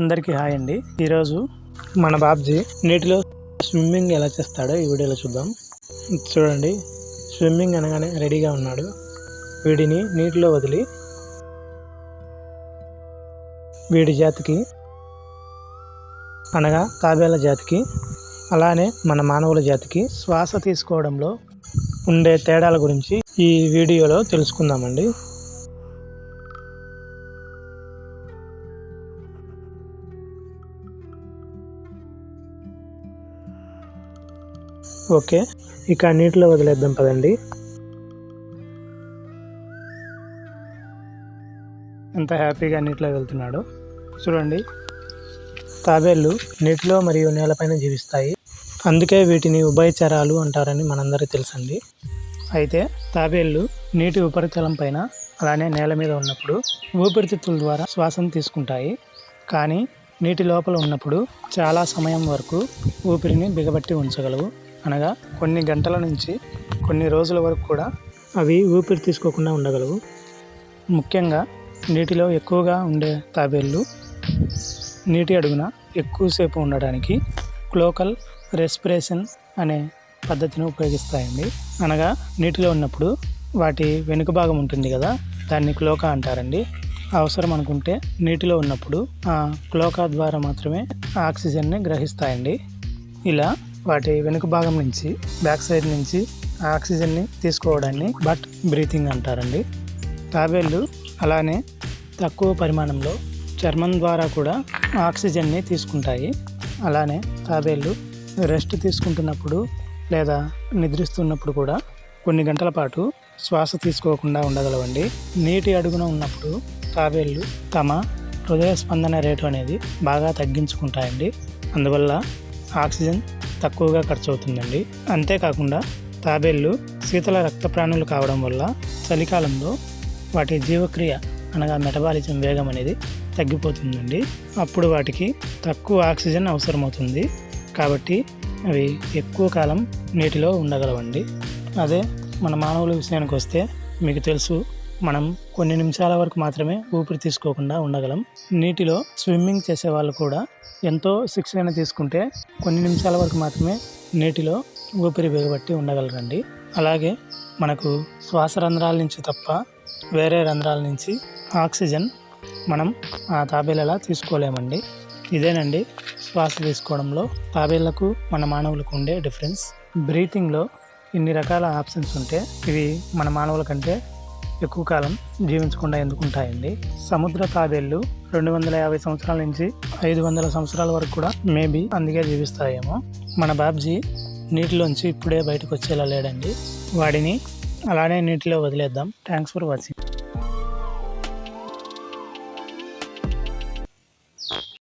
అందరికీ హాయ్ అండి. ఈరోజు మన బాబ్జీ నీటిలో స్విమ్మింగ్ ఎలా చేస్తాడో ఈ వీడియోలో చూద్దాం. చూడండి స్విమ్మింగ్ అనగానే రెడీగా ఉన్నాడు. వీడిని నీటిలో వదిలి వీడి జాతికి అనగా కాబేల జాతికి అలానే మన మానవుల జాతికి శ్వాస తీసుకోవడంలో ఉండే తేడాల గురించి ఈ వీడియోలో తెలుసుకుందామండి. ఓకే ఇక నీటిలో వదిలేద్దాం పదండి. ఎంత హ్యాపీగా నీటిలో వెళ్తున్నాడు. చూడండి. తాబేళ్ళు నీటిలో మరియు నేలపైన జీవిస్తాయి. అందుకే వీటిని ఉభయచరాలు అంటారని మనందరికీ తెలుసండి. అయితే తాబేళ్ళు నీటి ఉపరితలం పైన అలానే నేల మీద ఉన్నప్పుడు ఊపిరితిత్తుల ద్వారా శ్వాసను తీసుకుంటాయి. కానీ నీటి లోపల ఉన్నప్పుడు చాలా సమయం వరకు ఊపిరిని బిగబట్టి ఉంచగలవు. అనగా కొన్ని గంటల నుంచి కొన్ని రోజుల వరకు కూడా అవి ఊపిరి తీసుకోకుండా ఉండగలవు. ముఖ్యంగా నీటిలో ఎక్కువగా ఉండే తాబేళ్ళు నీటి అడుగున ఎక్కువసేపు ఉండడానికి క్లోకల్ రెస్పిరేషన్ అనే పద్ధతిని ఉపయోగిస్తాయండి. అనగా నీటిలో ఉన్నప్పుడు వాటి వెనుక భాగం ఉంటుంది కదా దాన్ని క్లోకా అంటారండి. అవసరం అనుకుంటే నీటిలో ఉన్నప్పుడు ఆ క్లోకా ద్వారా మాత్రమే ఆక్సిజన్ని గ్రహిస్తాయండి. ఇలా వాటి వెనుక భాగం నుంచి బ్యాక్ సైడ్ నుంచి ఆక్సిజన్ని తీసుకోవడాన్ని బట్ బ్రీతింగ్ అంటారండి. తాబేళ్ళు అలానే తక్కువ పరిమాణంలో చర్మం ద్వారా కూడా ఆక్సిజన్ని తీసుకుంటాయి. అలానే తాబేళ్ళు రెస్ట్ తీసుకుంటున్నప్పుడు లేదా నిద్రిస్తున్నప్పుడు కూడా కొన్ని గంటల పాటు శ్వాస తీసుకోకుండా ఉండగలవండి. నీటి అడుగున ఉన్నప్పుడు తాబేళ్ళు తమ హృదయ స్పందన రేటు అనేది బాగా తగ్గించుకుంటాయండి. అందువల్ల ఆక్సిజన్ తక్కువగా ఖర్చు అవుతుందండి అంతేకాకుండా తాబేళ్ళు శీతల రక్త ప్రాణులు కావడం వల్ల చలికాలంలో వాటి జీవక్రియ అనగా మెటబాలిజం వేగం అనేది తగ్గిపోతుందండి. అప్పుడు వాటికి తక్కువ ఆక్సిజన్ అవసరమవుతుంది. కాబట్టి అవి ఎక్కువ కాలం నీటిలో ఉండగలవండి. అదే మన మానవుల విషయానికి వస్తే మీకు తెలుసు మనం కొన్ని నిమిషాల వరకు మాత్రమే ఊపిరి తీసుకోకుండా ఉండగలం. నీటిలో స్విమ్మింగ్ చేసే వాళ్ళు కూడా ఎంతో శిక్షణ తీసుకుంటే కొన్ని నిమిషాల వరకు మాత్రమే నీటిలో ఊపిరి బిగబట్టి ఉండగలరండి. అలాగే మనకు శ్వాస రంధ్రాల నుంచి తప్ప వేరే రంధ్రాల నుంచి ఆక్సిజన్ మనం ఆ తాబేలలా తీసుకోలేమండి. ఇదేనండి శ్వాస తీసుకోవడంలో తాబేళ్ళకు మన మానవులకు ఉండే డిఫరెన్స్. బ్రీతింగ్లో ఇన్ని రకాల ఆప్షన్స్ ఉంటే ఇవి మన మానవుల కంటే ఎక్కువ కాలం జీవించకుండా ఎందుకుంటాయండి సముద్ర తాబేళ్ళు రెండు వందల యాభై సంవత్సరాల నుంచి ఐదు వందల సంవత్సరాల వరకు కూడా మేబీ అందుకే జీవిస్తాయేమో. మన బాబ్జీ నీటిలోంచి ఇప్పుడే బయటకు వచ్చేలా లేడండి. వాడిని అలానే నీటిలో వదిలేద్దాం. Thanks for watching.